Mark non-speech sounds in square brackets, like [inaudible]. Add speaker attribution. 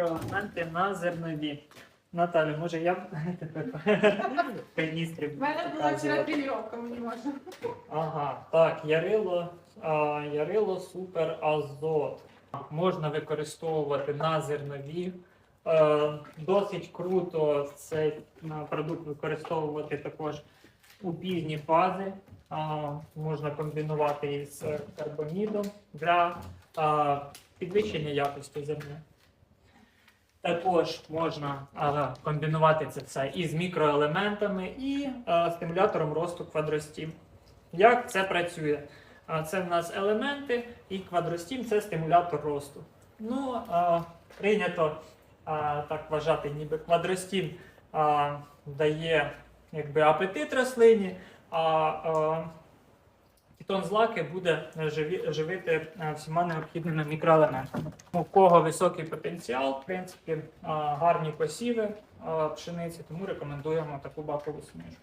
Speaker 1: мікроелементи на зернові. Наталю, може я [laughs] тепер [laughs] каністрі
Speaker 2: У мене була вчора тренування, мені можна.
Speaker 1: Ага, так, ярило, а, ярило супер азот. Можна використовувати на зернові. Е, досить круто цей продукт використовувати також у пізні фази. А, можна комбінувати із карбамідом для а, підвищення якості зерна. Також можна а, комбінувати це все із мікроелементами і а, стимулятором росту квадростім. Як це працює? А, Це в нас елементи, і квадростім це стимулятор росту. Ну, прийнято так вважати, ніби квадростім дає якби, апетит рослині, а кетон злаки буде живі, живити всіма необхідними мікроелементами. У кого високий потенціал, в принципі, гарні посіви пшениці, тому рекомендуємо таку бакову суміш.